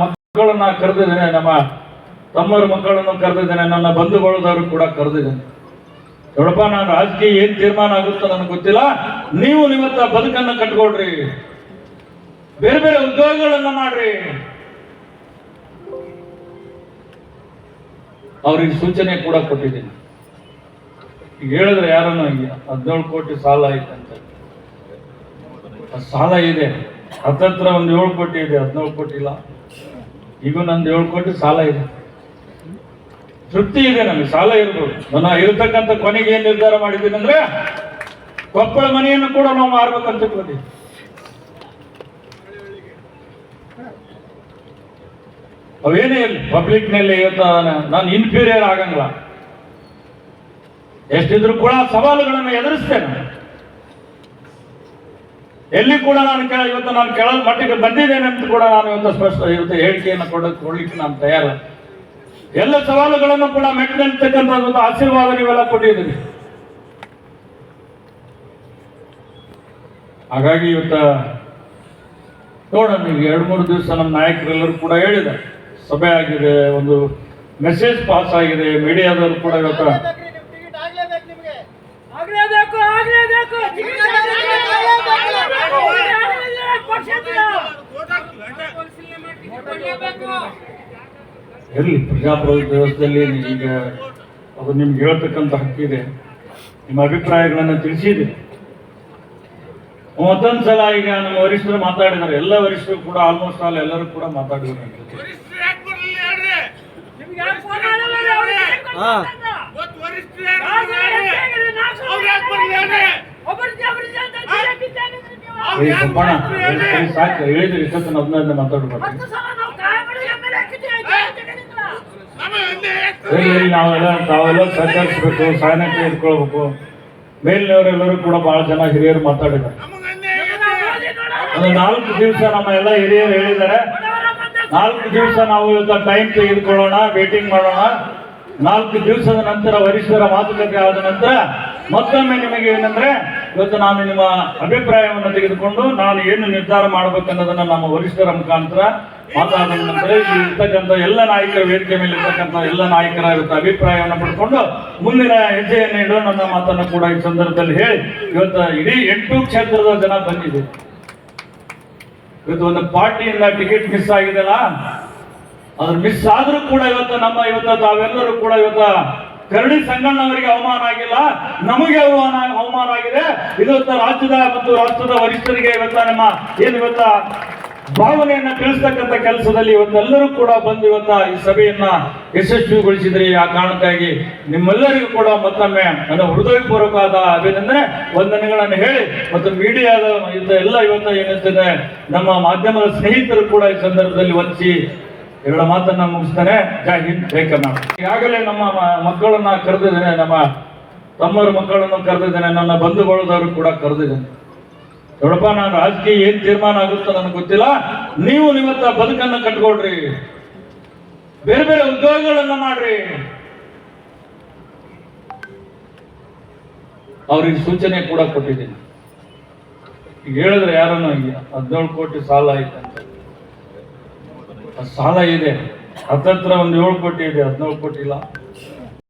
ಮಕ್ಕಳನ್ನ ಕರೆದಿದ್ದೇನೆ, ನಮ್ಮ ತಮ್ಮರ ಮಕ್ಕಳನ್ನು ಕರೆದಿದ್ದೇನೆ, ನನ್ನ ಬಂಧು ಬಳಗದವರು ಕೂಡ ಕರೆದಿದ್ದೇನೆ. ನೋಡಪ್ಪ, ನಾನು ರಾಜಕೀಯ ಏನ್ ತೀರ್ಮಾನ ಆಗುತ್ತೋ ನನಗೆ ಗೊತ್ತಿಲ್ಲ. ನೀವು ನಿಮ್ಮತ್ತ ಬದುಕನ್ನ ಕಟ್ಕೊಳ್ರಿ. ಬೇರೆ ಬೇರೆ ಉದ್ಯೋಗಗಳನ್ನ ಮಾಡ್ರಿ. ಅವ್ರಿಗೆ ಸೂಚನೆ ಕೂಡ ಕೊಟ್ಟಿದ್ದೀನಿ. ಈಗ ಹೇಳಿದ್ರೆ ಯಾರನ್ನು ಹದಿನೇಳು ಕೋಟಿ ಸಾಲ ಐತಂತ ಸಾಲ ಇದೆ. ಹತ್ತತ್ರ ಒಂದು ಏಳು ಕೋಟಿ ಇದೆ, ಹದಿನೇಳು ಕೋಟಿ ಇಲ್ಲ. ಈಗ ನಂದು ಏಳು ಕೋಟಿ ಸಾಲ ಇದೆ. ತೃಪ್ತಿ ಇದೆ ನಮಗೆ, ಸಾಲ ಇರ್ಬೋದು. ನಾನು ಇರತಕ್ಕಂಥ ಕೊನೆಗೆ ಏನು ನಿರ್ಧಾರ ಮಾಡಿದ್ದೀನಿ ಅಂದ್ರೆ ಕೊಪ್ಪಳ ಮನೆಯನ್ನು ಕೂಡ ನಾವು ಮಾರ್ಬೇಕಂತ ಇಟ್ಕೊಂಡಿದ್ದೀವಿ. ಅವೇನೇ ಇರಲಿ ಪಬ್ಲಿಕ್ನಲ್ಲಿ ಇವತ್ತು ನಾನು ಇನ್ಫೀರಿಯರ್ ಆಗಂಗಿಲ್ಲ. ಎಷ್ಟಿದ್ರು ಕೂಡ ಸವಾಲುಗಳನ್ನು ಎದುರಿಸ್ತೇನೆ. ಎಲ್ಲಿ ಕೂಡ ನಾನು ಕೆಳ, ಇವತ್ತು ನಾನು ಕೆಳ ಮಟ್ಟಿಗೆ ಬಂದಿದ್ದೇನೆ ಅಂತ ಕೂಡ ನಾನು ಇವತ್ತು ಸ್ಪಷ್ಟ, ಇವತ್ತು ಹೇಳಿಕೆಯನ್ನು ಕೊಡ, ಕೊಡ್ಲಿಕ್ಕೆ ನಾನು ತಯಾರ. ಎಲ್ಲ ಸವಾಲುಗಳನ್ನು ಕೂಡ ಮೆಟ್ಟಿರ್ತಕ್ಕಂಥ ಒಂದು ಆಶೀರ್ವಾದ ನೀವೆಲ್ಲ ಕೊಟ್ಟಿದ್ದೀರಿ. ಹಾಗಾಗಿ ಇವತ್ತ ನೋಡೋಣ ನೀವು ಎರಡು ಮೂರು ದಿವಸ ನಮ್ಮ ನಾಯಕರೆಲ್ಲರೂ ಕೂಡ ಹೇಳಿದ್ದಾರೆ. ಸಭೆ ಆಗಿದೆ, ಒಂದು ಮೆಸೇಜ್ ಪಾಸ್ ಆಗಿದೆ ಮೀಡಿಯಾದವರು ಕೂಡ ಇವತ್ತು ಇರಲಿ ಪ್ರಜಾಪ್ರಭುತ್ವ ವ್ಯವಸ್ಥೆಯಲ್ಲಿ ಈಗ ಅದು ನಿಮ್ಗೆ ಹೇಳ್ತಕ್ಕಂಥ ಹಕ್ಕಿದೆ ನಿಮ್ಮ ಅಭಿಪ್ರಾಯಗಳನ್ನು ತಿಳಿಸಿದೆ. ಮತ್ತೊಂದು ಸಲ ಈಗ ನಮ್ಮ ವರಿಷ್ಠರು ಮಾತಾಡಿದ್ದಾರೆ. ಎಲ್ಲ ವರಿಷ್ಠರು ಕೂಡ ಆಲ್ಮೋಸ್ಟ್ ಆಲ್ ಎಲ್ಲರೂ ಕೂಡ ಮಾತಾಡಿದ್ರು ಸಾಕು. ಜೊತೆ. ಇಷ್ಟ ಅದನ್ನ ಫೋನ್ ಇಲ್ಲಿ ನಾವೆಲ್ಲ ತಾವೆಲ್ಲ ಸಹಕರಿಸ್ಬೇಕು, ಸಹನಕ್ಕೆ ಇಟ್ಕೊಳ್ಬೇಕು. ಮೇಲಿನವರೆಲ್ಲರೂ ಕೂಡ ಬಹಳ ಜನ ಹಿರಿಯರು ಮಾತಾಡಿದ್ದಾರೆ. ಒಂದು ನಾಲ್ಕು ದಿವಸ ನಮ್ಮ ಎಲ್ಲ ಹಿರಿಯರು ಹೇಳಿದ್ದಾರೆ. ನಾಲ್ಕು ದಿವಸ ನಾವು ಇವತ್ತು ಟೈಮ್ ತೆಗೆದುಕೊಳ್ಳೋಣ ವೇಟಿಂಗ್ ಮಾಡೋಣ. ನಾಲ್ಕು ದಿವಸದ ನಂತರ ವರಿಷ್ಠರ ಮಾತುಕತೆ ಆದ ನಂತರ ಮತ್ತೊಮ್ಮೆ ನಿಮಗೆ ಏನಂದ್ರೆ ಇವತ್ತು ನಾನು ನಿಮ್ಮ ಅಭಿಪ್ರಾಯವನ್ನು ತೆಗೆದುಕೊಂಡು ನಾನು ಏನು ನಿರ್ಧಾರ ಮಾಡಬೇಕನ್ನೋದನ್ನ ನಮ್ಮ ವರಿಷ್ಠರ ಮುಖಾಂತರ ಇಲ್ಲಿ ಇರ್ತಕ್ಕಂಥ ಎಲ್ಲ ನಾಯಕರ ವೇದಿಕೆ ಮೇಲೆ ಇರ್ತಕ್ಕಂಥ ಎಲ್ಲ ನಾಯಕರ ಇವತ್ತು ಅಭಿಪ್ರಾಯವನ್ನು ಪಡ್ಕೊಂಡು ಮುಂದಿನ ಹೆಜ್ಜೆಯನ್ನು ಇಡೋ ನನ್ನ ಮಾತನ್ನು ಕೂಡ ಈ ಸಂದರ್ಭದಲ್ಲಿ ಹೇಳಿ. ಇವತ್ತು ಇಡೀ ಎಂಟು ಕ್ಷೇತ್ರದ ಜನ ಬಂದಿದೆ. ಇವತ್ತು ಒಂದು ಪಾರ್ಟಿಯಿಂದ ಟಿಕೆಟ್ ಮಿಸ್ ಆಗಿದೆಲ್ಲ ಅದ್ರ ಮಿಸ್ ಆದ್ರೂ ಕೂಡ ಇವತ್ತು ನಮ್ಮ, ಇವತ್ತು ತಾವೆಲ್ಲರೂ ಕೂಡ ಇವತ್ತು ಕರಡಿ ಸಂಗಣ್ಣವರಿಗೆ ಅವಮಾನ ಆಗಿಲ್ಲ. ನಮಗೆ ಅವಮಾನ ಅವಮಾನ ಆಗಿದೆ. ಇವತ್ತು ರಾಜ್ಯದ ಮತ್ತು ರಾಷ್ಟ್ರದ ವರಿಷ್ಠರಿಗೆ ಇವತ್ತ ನಮ್ಮ ಏನು ಇವತ್ತ ಭಾವನೆಯನ್ನ ತಿಳಿಸ್ತಕ್ಕಂಥ ಕೆಲಸದಲ್ಲಿ ಇವತ್ತೆಲ್ಲರೂ ಕೂಡ ಬಂದು ಇವತ್ತ ಈ ಸಭೆಯನ್ನ ಯಶಸ್ವಿಗೊಳಿಸಿದ್ರಿ ಆ ಕಾರಣಕ್ಕಾಗಿ ನಿಮ್ಮೆಲ್ಲರಿಗೂ ಕೂಡ ಮತ್ತೊಮ್ಮೆ ನನ್ನ ಹೃದಯಪೂರ್ವಕವಾದ ಅಭಿನಂದನೆ, ವಂದನೆಗಳನ್ನು ಹೇಳಿ ಮತ್ತು ಮೀಡಿಯಾದ ಎಲ್ಲ ಇವತ್ತು ಏನಿರ್ತದೆ ನಮ್ಮ ಮಾಧ್ಯಮದ ಸ್ನೇಹಿತರು ಕೂಡ ಈ ಸಂದರ್ಭದಲ್ಲಿ ವಂಚಿಸಿ ಎರಡು ಮಾತನ್ನ ಮುಗಿಸ್ತಾನೆ ಜೈ ಹಿಂದ್, ಜೈ ಕರ್ನಾಟಕ. ಈಗಾಗಲೇ ನಮ್ಮ ಮಕ್ಕಳನ್ನ ಕರೆದಿದ್ದೇನೆ, ನಮ್ಮ ತಮ್ಮರ ಮಕ್ಕಳನ್ನು ಕರೆದಿದ್ದೇನೆ, ನನ್ನ ಬಂಧುಗಳದವರು ಕೂಡ ಕರೆದಿದ್ದೇನೆ. ನೋಡಪ್ಪ, ನಾನು ರಾಜಕೀಯ ಏನ್ ತೀರ್ಮಾನ ಆಗುತ್ತೋ ನನಗೆ ಗೊತ್ತಿಲ್ಲ. ನೀವು ನಿಮ್ಮತ್ತ ಬದುಕನ್ನು ಕಟ್ಕೊಳ್ರಿ. ಬೇರೆ ಬೇರೆ ಉದ್ಯೋಗಗಳನ್ನ ಮಾಡ್ರಿ. ಅವ್ರಿಗೆ ಸೂಚನೆ ಕೂಡ ಕೊಟ್ಟಿದ್ದೀನಿ. ಹೇಳಿದ್ರೆ ಯಾರನ್ನು ಹದಿನೇಳು ಕೋಟಿ ಸಾಲ ಐತಂತ ಆ ಸಾಲ ಇದೆ. ಹತ್ತತ್ರ ಒಂದು ಏಳು ಕೋಟಿ ಇದೆ ಹದಿನೇಳು ಕೋಟಿ ಇಲ್ಲ.